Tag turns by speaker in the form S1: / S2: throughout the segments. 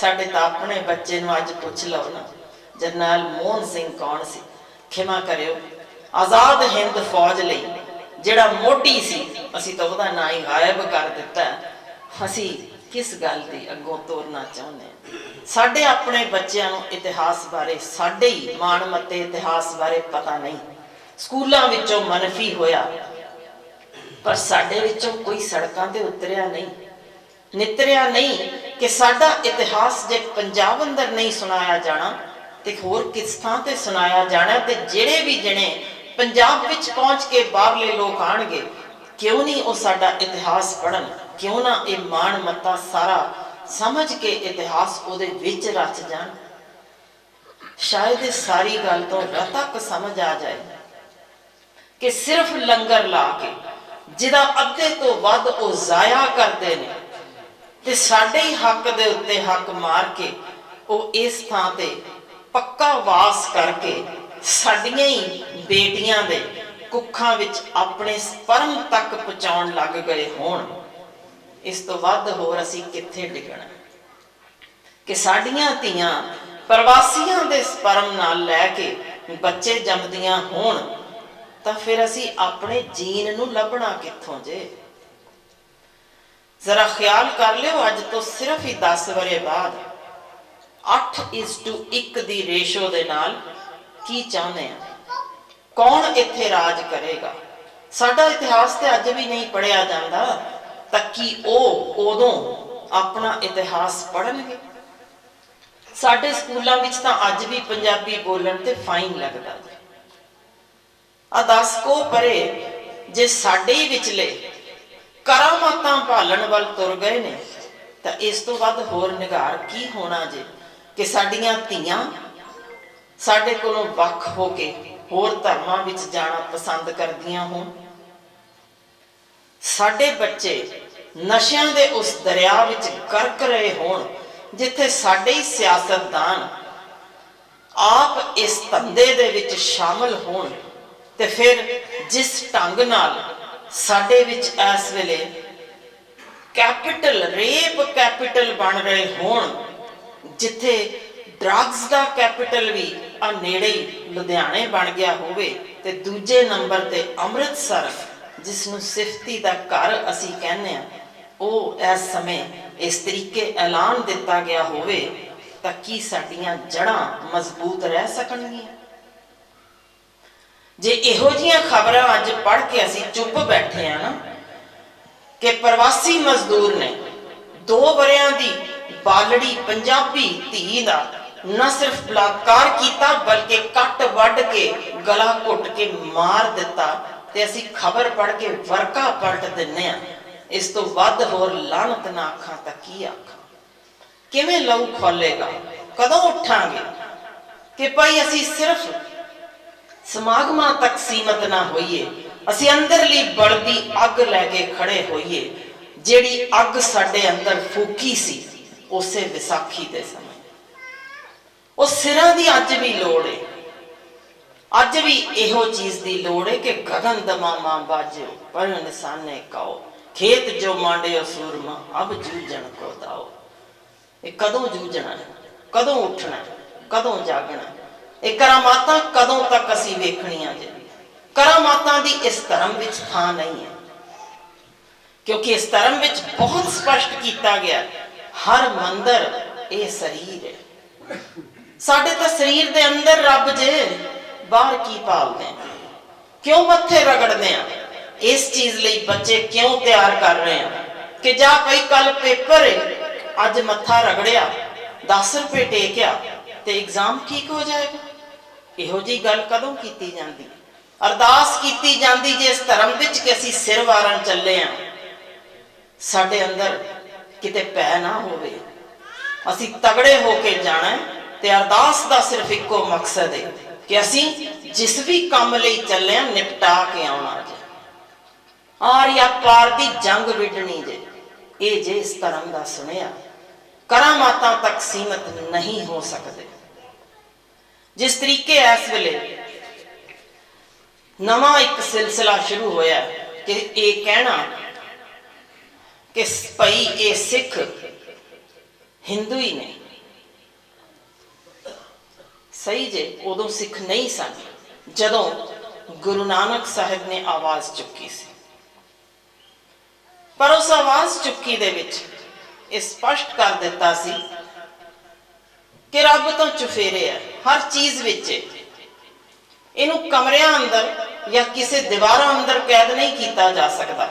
S1: ਸਾਡੇ ਤਾਂ ਆਪਣੇ ਬੱਚੇ ਨੂੰ ਅੱਜ ਪੁੱਛ ਲਓ ਨਾ, ਜਰਨੈਲ ਮੋਹਨ ਸਿੰਘ ਕੌਣ ਸੀ? ਖਿਮਾ ਕਰਿਓ। ਆਜ਼ਾਦ ਹਿੰਦ ਫੌਜ ਲਈ ਜਿਹੜਾ ਮੋਢੀ ਸੀ, ਅਸੀਂ ਤਾਂ ਉਹਦਾ ਨਾਂ ਹੀ ਗਾਇਬ ਕਰ ਦਿੱਤਾ ਅਸੀਂ ਕਿਸ ਗੱਲ ਦੀ ਅੱਗੋਂ ਤੋਰਨਾ ਚਾਹੁੰਦੇ ਹਾਂ? ਸਾਡੇ ਆਪਣੇ ਬੱਚਿਆਂ ਨੂੰ ਇਤਿਹਾਸ ਬਾਰੇ, ਸਾਡੇ ਹੀ ਮਾਣਮੱਤੇ ਇਤਿਹਾਸ ਬਾਰੇ ਪਤਾ ਨਹੀਂ। ਸਕੂਲਾਂ ਵਿੱਚੋਂ ਮਨਫੀ ਹੋਇਆ, ਪਰ ਸਾਡੇ ਵਿੱਚੋਂ ਕੋਈ ਸੜਕਾਂ ਤੇ ਉਤਰਿਆ ਨਹੀਂ। ਨਿਤਰਿਆ ਨਹੀਂ ਕਿ ਸਾਡਾ ਇਤਿਹਾਸ ਜੇ ਪੰਜਾਬ ਅੰਦਰ ਨਹੀਂ ਸੁਣਾਇਆ ਜਾਣਾ, ਤੇ ਹੋਰ ਕਿਸ ਥਾਂ ਤੇ ਸੁਣਾਇਆ ਜਾਣਾ ਤੇ ਜਿਹੜੇ ਵੀ ਜਣੇ ਪੰਜਾਬ ਵਿੱਚ ਪਹੁੰਚ ਕੇ ਬਾਹਰਲੇ ਲੋਕ ਆਣਗੇ ਕਿਉਂ ਨਹੀਂ ਉਹ ਸਾਡਾ ਇਤਿਹਾਸ ਪੜਨ ਕਿਉਂ ਨਾ ਇਹ ਮਾਣ ਮੱਤਾ ਸਾਰਾ ਸਮਝ ਕੇ ਇਤਿਹਾਸ ਉਹਦੇ ਵਿੱਚ ਰਚ ਜਾਣ? ਸ਼ਾਇਦ ਇਹ ਸਾਰੀ ਗੱਲ ਤੋਂ ਤੱਕ ਸਮਝ ਆ ਜਾਏ ਕਿ ਸਿਰਫ ਲੰਗਰ ਲਾ ਕੇ, ਜਿਹਦਾ ਅੱਧੇ ਤੋਂ ਵੱਧ ਉਹ ਜ਼ਾਇਆ ਕਰਦੇ ਨੇ ਤੇ ਸਾਡੇ ਹੀ ਹੱਕ ਦੇ ਉੱਤੇ ਹੱਕ ਮਾਰ ਕੇ ਉਹ ਇਸ ਥਾਂ ਤੇ ਪੱਕਾ ਵਾਸ ਕਰਕੇ ਸਾਡੀਆਂ ਹੀ ਬੇਟੀਆਂ ਦੇ ਕੁੱਖਾਂ ਵਿੱਚ ਆਪਣੇ ਸਪਰਮ ਤੱਕ ਪਹੁੰਚਾਉਣ ਲੱਗ ਗਏ ਹੋਣ। ਇਸ ਤੋਂ ਵੱਧ ਹੋਰ ਅਸੀਂ ਕਿੱਥੇ ਡਿੱਗਣਾ? ਕਿ ਸਾਡੀਆਂ ਧੀਆਂ ਪ੍ਰਵਾਸੀਆਂ ਦੇ ਸਪਰਮ ਨਾਲ ਲੈ ਕੇ ਬੱਚੇ ਜੰਮਦੀਆਂ ਹੋਣ, ਤਾਂ ਫਿਰ ਅਸੀਂ ਆਪਣੇ ਜੀਨ ਨੂੰ ਲੱਭਣਾ ਕਿੱਥੋਂ ਜੇ? ਜ਼ਰਾ ਖਿਆਲ ਕਰ ਲਿਓ, ਅੱਜ ਤੋਂ ਸਿਰਫ ਹੀ 10 ਵਰੇ ਬਾਅਦ 8:1 ਦੀ ਰੇਸ਼ੋ ਦੇ ਨਾਲ ਕੀ ਚਾਹੁੰਦੇ ਆ? ਕੌਣ ਇੱਥੇ ਰਾਜ ਕਰੇਗਾ? ਸਾਡਾ ਇਤਿਹਾਸ ਤੇ ਅੱਜ ਵੀ ਨਹੀਂ ਪੜਿਆ ਜਾਂਦਾ, ਤਾਂ ਕੀ ਉਹ ਉਦੋਂ ਆਪਣਾ ਇਤਿਹਾਸ ਪੜਨਗੇ ਸਾਡੇ ਸਕੂਲਾਂ ਵਿੱਚ ਤਾਂ ਅੱਜ ਵੀ ਪੰਜਾਬੀ ਬੋਲਣ ਤੇ ਫਾਈਨ ਲੱਗਦਾ ਆ ਦੱਸ ਕੋ ਪਰੇ, ਜੇ ਸਾਡੇ ਹੀ ਵਿਚਲੇ ਕਰਾਮਾਤਾਂ ਭਾਲਣ ਵੱਲ ਤੁਰ ਗਏ ਨੇ। ਤਾਂ ਇਸ ਤੋਂ ਵੱਧ ਹੋਰ ਨਿਗਾਰ ਕੀ ਹੋਣਾ ਜੇ ਕਿ ਸਾਡੀਆਂ ਧੀਆਂ ਸਾਡੇ ਕੋਲੋਂ ਵੱਖ ਹੋ ਕੇ ਹੋਰ ਧਰਮਾਂ ਵਿੱਚ ਜਾਣਾ ਪਸੰਦ ਕਰਦੀਆਂ ਹੋਣ? ਸਾਡੇ ਬੱਚੇ ਨਸ਼ਿਆਂ ਦੇ ਉਸ ਦਰਿਆ ਵਿੱਚ ਗਰਕ ਰਹੇ ਹੋਣ, ਜਿੱਥੇ ਸਾਡੇ ਹੀ ਸਿਆਸਤਦਾਨ ਆਪ ਇਸ ਧੰਦੇ ਦੇ ਵਿੱਚ ਸ਼ਾਮਲ ਹੋਣ ਤੇ ਫਿਰ ਜਿਸ ਢੰਗ ਨਾਲ ਸਾਡੇ ਵਿੱਚ ਇਸ ਵੇਲੇ ਕੈਪੀਟਲ, ਰੇਪ ਕੈਪੀਟਲ ਬਣ ਰਹੇ ਹੋਣ, ਜਿੱਥੇ ਡਰੱਗਸ ਦਾ ਕੈਪੀਟਲ ਵੀ ਆ ਨੇੜੇ ਹੀ ਲੁਧਿਆਣੇ ਬਣ ਗਿਆ ਹੋਵੇ ਤੇ ਦੂਜੇ ਨੰਬਰ ਤੇ ਅੰਮ੍ਰਿਤਸਰ, ਜਿਸ ਨੂੰ ਸਿਫਤੀ ਦਾ ਘਰ ਅਸੀਂ ਕਹਿੰਦੇ ਆ ਉਹ ਇਸ ਸਮੇਂ ਇਸ ਤਰੀਕੇ ਐਲਾਨ ਦਿੱਤਾ ਗਿਆ ਹੋਵੇ ਤਾਂ ਕੀ ਸਾਡੀਆਂ ਜੜਾਂ ਮਜ਼ਬੂਤ ਰਹਿ ਸਕਣਗੀਆਂ? ਜੇ ਇਹੋ ਜੀਆਂ ਖਬਰਾਂ ਅੱਜ ਪੜ੍ਹ ਕੇ ਅਸੀਂ ਚੁੱਪ ਬੈਠੇ ਆ ਨਾ, ਕਿ ਪ੍ਰਵਾਸੀ ਮਜ਼ਦੂਰ ਨੇ ਦੋ ਵਰਿਆਂ ਦੀ ਬਾਲੜੀ ਪੰਜਾਬੀ ਧੀ ਦਾ ਨਾ ਸਿਰਫ ਬਲਾਤਕਾਰ ਕੀਤਾ, ਬਲਕਿ ਕੱਟ ਵੱਢ ਕੇ ਗਲਾ ਘੁੱਟ ਕੇ ਮਾਰ ਦਿੱਤਾ ਤੇ ਅਸੀਂ ਖਬਰ ਪੜ੍ਹ ਕੇ ਵਰਕਾ ਪਲਟ ਦਿੰਨੇ ਆ ਇਸ ਤੋਂ ਵੱਧ ਹੋਰ ਲਾਹਨਤ ਨਾ ਆਖਾਂ ਤਾਂ ਕੀ ਆਖਾਂ? ਕਿਵੇਂ ਲਹੂ ਖੋਲੇਗਾ? ਕਦੋਂ ਉੱਠਾਂਗੇ? ਕਿ ਭਾਈ ਅਸੀਂ ਸਿਰਫ ਸਮਾਗਮਾਂ ਤੱਕ ਸੀਮਤ ਨਾ ਹੋਈਏ। ਅਸੀਂ ਅੰਦਰਲੀ ਬਲਦੀ ਅੱਗ ਲੈ ਕੇ ਖੜੇ ਹੋਈਏ, ਜਿਹੜੀ ਅੱਗ ਸਾਡੇ ਅੰਦਰ ਫੂਕੀ ਸੀ, ਉਸੇ ਵਿਸਾਖੀ ਦੇ ਸਮੇਂ। ਉਹ ਸਿਰਾਂ ਦੀ ਅੱਜ ਵੀ ਲੋੜ ਏ। ਅੱਜ ਵੀ ਇਹੋ ਚੀਜ਼ ਦੀ ਲੋੜ ਏ ਕਿ ਗਗਨ ਦਮਾਮਾ ਬਾਜੋ ਪਰ ਨਿਸ਼ਾਨੇ ਕਾਓ। ਖੇਤ ਜੋ ਮਾਂਡਿਓ ਸੂਰਮਾ, ਅਬ ਜੂਝਣ ਕੋ ਦਾਓ। ਇਹ ਕਦੋਂ ਜੂਝਣਾ ਕਦੋਂ ਉੱਠਣਾ ਕਦੋਂ ਜਾਗਣਾ ਇਹ ਕਰਾਮਾਤਾਂ ਕਦੋਂ ਤੱਕ ਅਸੀਂ ਵੇਖਣੀਆਂ ਜੇ? ਕਰਾਮਾਤਾਂ ਦੀ ਇਸ ਧਰਮ ਵਿੱਚ ਥਾਂ ਨਹੀਂ ਹੈ। ਕਿਉਂਕਿ ਇਸ ਧਰਮ ਵਿੱਚ ਬਹੁਤ ਸਪਸ਼ਟ ਕੀਤਾ ਗਿਆ, ਹਰ ਮੰਦਰ ਇਹ ਸਰੀਰ ਹੈ। ਸਾਡੇ ਤਾਂ ਸਰੀਰ ਦੇ ਅੰਦਰ ਰੱਬ ਜੇ ਬਾਹਰ ਕੀ ਪਾਲਦੇ ਕਿਉਂ ਮੱਥੇ ਰਗੜਦੇ ਆ? ਇਸ ਚੀਜ਼ ਲਈ ਬੱਚੇ ਕਿਉਂ ਤਿਆਰ ਕਰ ਰਹੇ ਆ? ਕਿ ਜਾ ਭਾਈ ਕੱਲ ਪੇਪਰ ਹੈ ਅੱਜ ਮੱਥਾ ਰਗੜਿਆ 10 ਰੁਪਏ ਟੇਕਿਆ ਤੇ ਐਗਜ਼ਾਮ ਠੀਕ ਹੋ ਜਾਏਗਾ? ਇਹੋ ਜੀ ਗੱਲ ਕਦੋਂ ਕੀਤੀ ਜਾਂਦੀ? ਅਰਦਾਸ ਕੀਤੀ ਜਾਂਦੀ ਜੇ ਇਸ ਧਰਮ ਵਿੱਚ ਕਿ ਅਸੀਂ ਸਿਰ ਵਾਰਨ ਚੱਲੇ ਆ। ਸਾਡੇ ਅੰਦਰ ਕਿਤੇ ਪੈ ਨਾ ਹੋਵੇ। ਅਸੀਂ ਤਗੜੇ ਹੋ ਕੇ ਜਾਣਾ ਤੇ ਅਰਦਾਸ ਦਾ ਸਿਰਫ ਇੱਕੋ ਮਕਸਦ ਹੈ ਕਿ ਅਸੀਂ ਜਿਸ ਵੀ ਕੰਮ ਲਈ ਚੱਲੇ ਆ, ਨਿਪਟਾ ਕੇ ਆਉਣਾ ਜੇ। ਆਰਿਆ ਪਾਰ ਦੀ ਜੰਗ ਵਿੱਢਣੀ ਜੇ। ਇਹ ਜੇ ਇਸ ਧਰਮ ਦਾ ਸੁਣਿਆ ਕਰਾਮਾਤਾਂ ਤੱਕ ਸੀਮਤ ਨਹੀਂ ਹੋ ਸਕਦੇ। ਜਿਸ ਤਰੀਕੇ ਇਸ ਵੇਲੇ, ਨਵਾਂ ਇੱਕ ਸਿਲਸਿਲਾ ਸ਼ੁਰੂ ਹੋਇਆ ਕਿ ਇਹ ਕਹਿਣਾ ਕਿ ਭਈ ਇਹ ਸਿੱਖ ਹਿੰਦੂ ਹੀ ਨੇ। ਸਹੀ ਜੇ ਉਦੋਂ ਸਿੱਖ ਨਹੀਂ ਸਨ, ਜਦੋਂ ਗੁਰੂ ਨਾਨਕ ਸਾਹਿਬ ਨੇ ਆਵਾਜ਼ ਚੁੱਕੀ ਸੀ। ਪਰ ਉਸ ਆਵਾਜ਼ ਚੁੱਕੀ ਦੇ ਵਿੱਚ ਇਹ ਸਪਸ਼ਟ ਕਰ ਦਿੱਤਾ ਸੀ ਕਿ ਰੱਬ ਤੋਂ ਚੁਫੇਰੇ ਹੈ ਹਰ ਚੀਜ਼ ਵਿੱਚ। ਹੈ। ਇਹਨੂੰ ਕਮਰਿਆਂ ਅੰਦਰ ਜਾਂ ਕਿਸੇ ਦੀਵਾਰਾਂ ਅੰਦਰ ਕੈਦ ਨਹੀਂ ਕੀਤਾ ਜਾ ਸਕਦਾ।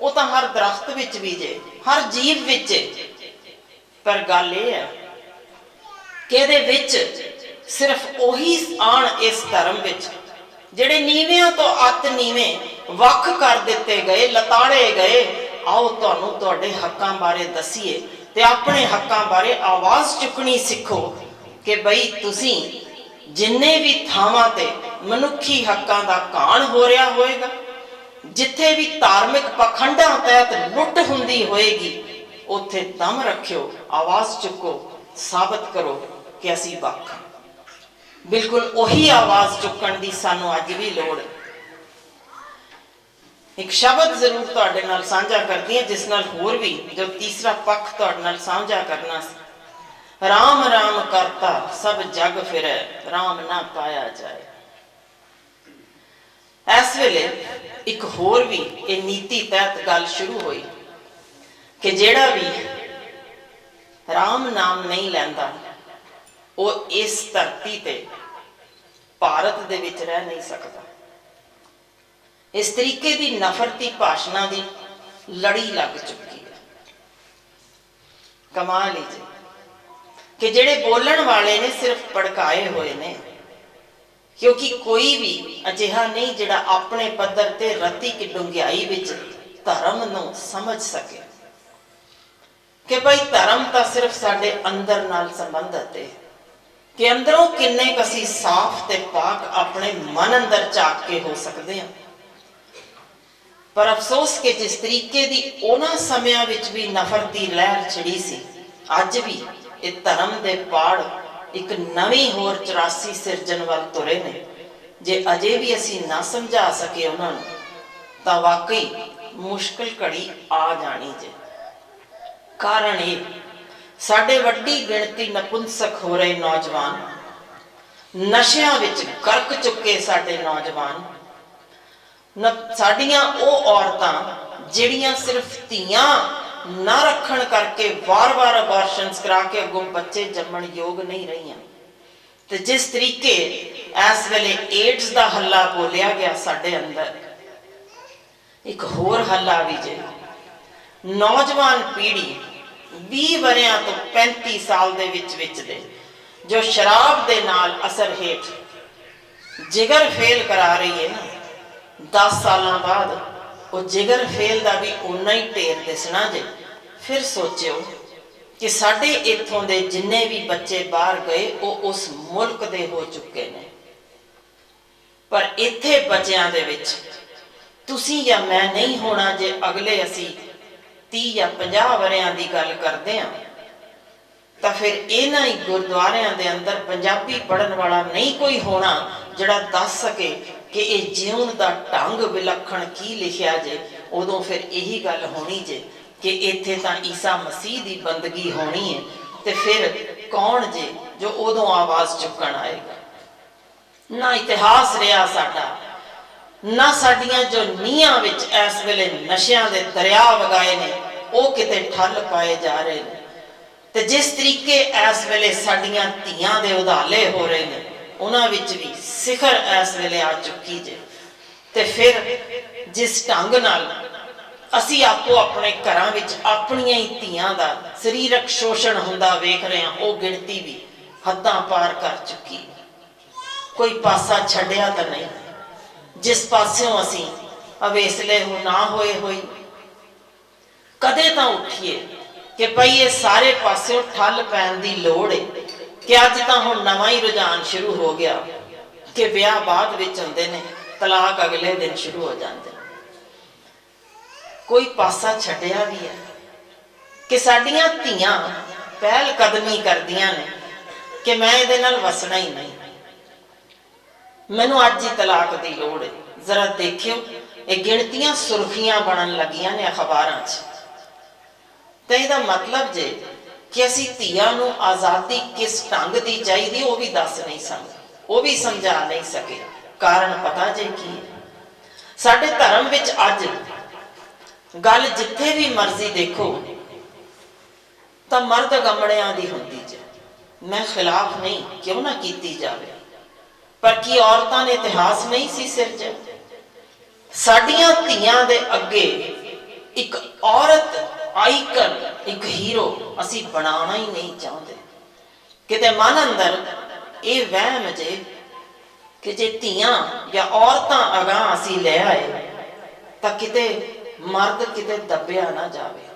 S1: ਉਹ ਤਾਂ ਹਰ ਦਰਖਤ ਵਿੱਚ ਵੀ ਜੇ, ਹਰ ਜੀਵ ਵਿੱਚ ਪਰ ਗੱਲ ਇਹ ਹੈ ਕਿ ਇਹਦੇ ਵਿੱਚ ਸਿਰਫ ਉਹੀ ਆਣ ਇਸ ਧਰਮ ਵਿੱਚ, ਜਿਹੜੇ ਨੀਵਿਆਂ ਤੋਂ ਅਤ ਨੀਵੇਂ, ਵੱਖ ਕਰ ਦਿੱਤੇ ਗਏ, ਲਤਾੜੇ ਗਏ। ਆਓ ਤੁਹਾਨੂੰ ਤੁਹਾਡੇ ਹੱਕਾਂ ਬਾਰੇ ਦਸੀਏ ਤੇ ਆਪਣੇ ਹੱਕਾਂ ਬਾਰੇ ਆਵਾਜ਼ ਚੁੱਕਣੀ ਸਿੱਖੋ। ਕਿ ਬਈ ਤੁਸੀਂ ਜਿੰਨੇ ਵੀ ਥਾਵਾਂ ਤੇ ਮਨੁੱਖੀ ਹੱਕਾਂ ਦਾ ਕਾਣ ਹੋ ਰਿਹਾ ਹੋਏਗਾ, ਜਿੱਥੇ ਵੀ ਧਾਰਮਿਕ ਪਖੰਡਾਂ ਤਹਿਤ ਲੁੱਟ ਹੁੰਦੀ ਹੋਏਗੀ, ਉੱਥੇ ਦਮ ਰੱਖਿਓ, ਆਵਾਜ਼ ਚੁੱਕੋ, ਸਾਬਤ ਕਰੋ ਕਿ ਅਸੀਂ ਵੱਖ ਬਿਲਕੁਲ ਉਹੀ ਆਵਾਜ਼ ਚੁੱਕਣ ਦੀ ਸਾਨੂੰ ਅੱਜ ਵੀ ਲੋੜ ਹੈ। ਇੱਕ ਸ਼ਬਦ ਜ਼ਰੂਰ ਤੁਹਾਡੇ ਨਾਲ ਸਾਂਝਾ ਕਰਦੀ ਹਾਂ, ਜਿਸ ਨਾਲ ਹੋਰ ਵੀ ਜੋ ਤੀਸਰਾ ਪੱਖ ਤੁਹਾਡੇ ਨਾਲ ਸਾਂਝਾ ਕਰਨਾ ਸੀ। ਰਾਮ ਰਾਮ ਕਰਤਾ, ਸਭ ਜਗ ਫਿਰੈ, ਰਾਮ ਨਾ ਪਾਇਆ ਜਾਏ। ਇਸ ਵੇਲੇ ਇੱਕ ਹੋਰ ਵੀ ਇਹ ਨੀਤੀ ਤਹਿਤ ਗੱਲ ਸ਼ੁਰੂ ਹੋਈ ਕਿ ਜਿਹੜਾ ਵੀ ਰਾਮ ਨਾਮ ਨਹੀਂ ਲੈਂਦਾ, ਉਹ ਇਸ ਧਰਤੀ ਤੇ ਭਾਰਤ ਦੇ ਵਿੱਚ ਰਹਿ ਨਹੀਂ ਸਕਦਾ। ਇਸ ਤਰੀਕੇ ਦੀ ਨਫ਼ਰਤੀ ਭਾਸ਼ਣਾਂ ਦੀ ਲੜੀ ਲੱਗ ਚੁੱਕੀ ਹੈ। ਕਮਾਲ ਹੀ ਜੀ। ਕਿ ਜਿਹੜੇ ਬੋਲਣ ਵਾਲੇ ਨੇ ਸਿਰਫ ਭੜਕਾਏ ਹੋਏ ਨੇ। ਕਿਉਂਕਿ ਕੋਈ ਵੀ ਅਜਿਹਾ ਨਹੀਂ ਜਿਹੜਾ ਆਪਣੇ ਪੱਧਰ ਤੇ ਰਤੀ ਕੀ ਡੁੰਗਿਆਈ ਵਿੱਚ ਧਰਮ ਨੂੰ ਸਮਝ ਸਕੇ। ਕਿ ਭਾਈ ਧਰਮ ਤਾਂ ਸਿਰਫ ਸਾਡੇ ਅੰਦਰ ਨਾਲ ਸੰਬੰਧਤ ਹੈ ਕਿ ਅੰਦਰੋਂ ਕਿੰਨੇ ਕੁ ਅਸੀਂ ਸਾਫ਼ ਤੇ ਪਾਕ ਆਪਣੇ ਮਨ ਅੰਦਰ ਝਾਕ ਕੇ ਹੋ ਸਕਦੇ ਹਾਂ। ਪਰ ਅਫਸੋਸ ਕਿ ਜਿਸ ਤਰੀਕੇ ਦੀ ਉਹਨਾਂ ਸਮਿਆਂ ਵਿੱਚ ਵੀ ਨਫ਼ਰਤੀ ਲਹਿਰ ਛਿੜੀ ਸੀ, ਅੱਜ ਵੀ ਇਹ ਧਰਮ ਦੇ ਪਾੜ ਇੱਕ ਨਵੀਂ ਹੋਰ 84 ਸਿਰਜਣ ਵੱਲ ਤੁਰੇ ਨੇ। ਜੇ ਅਜੇ ਵੀ ਅਸੀਂ ਨਾ ਸਮਝਾ ਸਕੇ ਉਹਨਾਂ ਨੂੰ, ਤਾਂ ਵਾਕਈ ਮੁਸ਼ਕਲ ਘੜੀ ਆ ਜਾਣੀ ਜੇ। ਕਾਰਨ ਇਹ, ਸਾਡੇ ਵੱਡੀ ਗਿਣਤੀ ਨਪੁੰਸਕ ਹੋ ਰਹੇ ਨੌਜਵਾਨ, ਨਸ਼ਿਆਂ ਵਿੱਚ ਗਰਕ ਚੁੱਕੇ ਸਾਡੇ ਨੌਜਵਾਨ ਸਾਡੀਆਂ ਉਹ ਔਰਤਾਂ ਜਿਹੜੀਆਂ ਸਿਰਫ ਧੀਆਂ ਨਾ ਰੱਖਣ ਕਰਕੇ ਵਾਰ-ਵਾਰ ਅਬਾਰਸ਼ਨਸ ਕਰਾ ਕੇ ਅੱਗੋਂ ਬੱਚੇ ਜੰਮਣ ਯੋਗ ਨਹੀਂ ਰਹੀਆਂ। ਤੇ ਜਿਸ ਤਰੀਕੇ ਇਸ ਵੇਲੇ ਏਡਸ ਦਾ ਹੱਲਾ ਬੋਲਿਆ ਗਿਆ ਸਾਡੇ ਅੰਦਰ, ਇੱਕ ਹੋਰ ਹੱਲਾ ਵੀ ਜੇ। ਨੌਜਵਾਨ ਪੀੜ੍ਹੀ 20 ਵਰਿਆਂ ਤੋਂ 35 ਸਾਲ ਦੇ ਵਿੱਚ ਵਿੱਚ ਦੇ, ਜੋ ਸ਼ਰਾਬ ਦੇ ਨਾਲ ਅਸਰ ਹੇਠ ਜਿਗਰ ਫੇਲ ਕਰਾ ਰਹੀ ਹੈ ਨਾ 10 ਸਾਲਾਂ ਬਾਅਦ ਉਹ ਜਿਗਰ ਫੇਲ ਦਾ ਵੀ ਉਨਾ ਹੀ ਢੇਰ ਦਿਸਣਾ ਜੇ। ਫਿਰ ਸੋਚਿਓ ਕਿ ਸਾਡੇ ਇੱਥੋਂ ਦੇ ਜਿੰਨੇ ਵੀ ਬੱਚੇ ਬਾਹਰ ਗਏ, ਉਹ ਉਸ ਮੁਲਕ ਦੇ ਹੋ ਚੁੱਕੇ ਨੇ। ਪਰ ਇੱਥੇ ਬੱਚਿਆਂ ਦੇ ਵਿੱਚ ਤੁਸੀਂ ਜਾਂ ਮੈਂ ਨਹੀਂ ਹੋਣਾ ਜੇ ਅਗਲੇ ਅਸੀਂ 30 ਜਾਂ 50 ਵਰਿਆਂ ਦੀ ਗੱਲ ਕਰਦੇ ਹਾਂ ਤਾਂ ਫਿਰ ਇਹਨਾਂ ਹੀ ਗੁਰਦੁਆਰਿਆਂ ਦੇ ਅੰਦਰ ਪੰਜਾਬੀ ਪੜਨ ਵਾਲਾ ਨਹੀਂ ਕੋਈ ਹੋਣਾ ਜਿਹੜਾ ਦੱਸ ਸਕੇ ਕਿ ਇਹ ਜਿਉਣ ਦਾ ਢੰਗ ਵਿਲੱਖਣ ਕੀ ਲਿਖਿਆ ਜੇ, ਉਦੋਂ ਫਿਰ ਇਹੀ ਗੱਲ ਹੋਣੀ ਜੇ ਕਿ ਇੱਥੇ ਤਾਂ ਈਸਾ ਮਸੀਹ ਦੀ ਬੰਦਗੀ ਹੋਣੀ ਹੈ ਤੇ ਫਿਰ ਕੌਣ ਜੇ ਜੋ ਉਦੋਂ ਆਵਾਜ਼ ਚੁੱਕਣ ਆਏਗਾ? ਨਾ ਇਤਿਹਾਸ ਰਿਹਾ ਸਾਡਾ, ਨਾ ਸਾਡੀਆਂ ਜੋ ਨੀਹਾਂ ਵਿੱਚ ਇਸ ਵੇਲੇ ਨਸ਼ਿਆਂ ਦੇ ਦਰਿਆ ਵਗਾਏ ਨੇ, ਉਹ ਕਿਤੇ ਠੱਲ ਪਾਏ ਜਾ ਰਹੇ ਨੇ। ਤੇ ਜਿਸ ਤਰੀਕੇ ਇਸ ਵੇਲੇ ਸਾਡੀਆਂ ਧੀਆਂ ਦੇ ਉਧਾਲੇ ਹੋ ਰਹੇ ਨੇ ਉਹਨਾਂ ਵਿੱਚ ਵੀ ਸਿਖਰ ਇਸ ਵੇਲੇ ਆ ਚੁੱਕੀ ਜੇ। ਤੇ ਫਿਰ ਜਿਸ ਢੰਗ ਨਾਲ ਅਸੀਂ ਆਪੋ ਆਪਣੇ ਘਰਾਂ ਵਿੱਚ ਆਪਣੀਆਂ ਹੀ ਧੀਆਂ ਦਾ ਸਰੀਰਕ ਸ਼ੋਸ਼ਣ ਹੁੰਦਾ ਵੇਖ ਰਹੇ ਹਾਂ, ਉਹ ਗਿਣਤੀ ਵੀ ਹੱਦਾਂ ਪਾਰ ਕਰ ਚੁੱਕੀ ਕੋਈ ਪਾਸਾ ਛੱਡਿਆ ਤਾਂ ਨਹੀਂ। ਜਿਸ ਪਾਸਿਓਂ ਅਸੀਂ ਅਵੇਸਲੇ ਹੋ ਨਾ ਹੋਏ ਹੋਈ, ਕਦੇ ਤਾਂ ਉੱਠੀਏ ਕਿ ਭਈ ਇਹ ਸਾਰੇ ਪਾਸਿਓਂ ਠੱਲ ਪੈਣ ਦੀ ਲੋੜ ਏ। ਕਿ ਅੱਜ ਤਾਂ ਹੁਣ ਨਵਾਂ ਹੀ ਰੁਝਾਨ ਸ਼ੁਰੂ ਹੋ ਗਿਆ ਕਿ ਵਿਆਹ ਬਾਅਦ ਵਿੱਚ ਹੁੰਦੇ ਨੇ, ਤਲਾਕ ਅਗਲੇ ਦਿਨ ਸ਼ੁਰੂ ਹੋ ਜਾਂਦੇ ਕੋਈ ਪਾਸਾ ਛੱਡਿਆ ਵੀ ਹੈ ਕਿ ਸਾਡੀਆਂ ਧੀਆਂ ਪਹਿਲ ਕਦਮੀ ਕਰਦੀਆਂ ਨੇ ਕਿ ਮੈਂ ਇਹਦੇ ਨਾਲ ਵਸਣਾ ਹੀ ਨਹੀਂ। ਮੈਨੂੰ ਅੱਜ ਹੀ ਤਲਾਕ ਦੀ ਲੋੜ ਹੈ। ਜ਼ਰਾ ਦੇਖਿਓ, ਇਹ ਗਿਣਤੀਆਂ ਸੁਰਖੀਆਂ ਬਣਨ ਲੱਗੀਆਂ ਨੇ ਅਖਬਾਰਾਂ 'ਚ। ਤੇ ਇਹਦਾ ਮਤਲਬ ਜੇ ਕਿ ਅਸੀਂ ਧੀਆਂ ਨੂੰ ਆਜ਼ਾਦੀ ਕਿਸ ਢੰਗ ਦੀ ਚਾਹੀਦੀ ਉਹ ਵੀ ਦੱਸ ਨਹੀਂ ਸਕਦੇ ਉਹ ਵੀ ਸਮਝਾ ਨਹੀਂ ਸਕੇ। ਕਾਰਨ ਪਤਾ ਜੇ ਕੀ ਸਾਡੇ ਧਰਮ ਵਿੱਚ ਅੱਜ ਗੱਲ ਜਿੱਥੇ ਵੀ ਮਰਜ਼ੀ ਦੇਖੋ, ਤਾਂ ਮਰਦ ਗਮੜਿਆਂ ਦੀ ਹੁੰਦੀ ਜੇ। ਮੈਂ ਖਿਲਾਫ ਨਹੀਂ, ਕਿਉਂ ਨਾ ਕੀਤੀ ਜਾਵੇ? ਪਰ ਕੀ ਔਰਤਾਂ ਨੇ ਇਤਿਹਾਸ ਨਹੀਂ ਸੀ ਸਿਰਜਿਆ ਸਾਡੀਆਂ ਧੀਆਂ ਦੇ ਅੱਗੇ ਇੱਕ ਔਰਤ ਆਈਕਨ, ਇੱਕ ਹੀਰੋ, ਅਸੀਂ ਬਣਾਉਣਾ ਹੀ ਨਹੀਂ ਚਾਹੁੰਦੇ। ਕਿਤੇ ਮਨ ਅੰਦਰ ਇਹ ਵਹਿਮ ਜੇ ਕਿ ਜੇ ਧੀਆਂ ਜਾਂ ਔਰਤਾਂ ਅਗਾਂਹ ਅਸੀਂ ਲੈ ਆਏ, ਤਾਂ ਕਿਤੇ ਮਰਦ ਕਿਤੇ ਦੱਬਿਆ ਨਾ ਜਾਵੇ।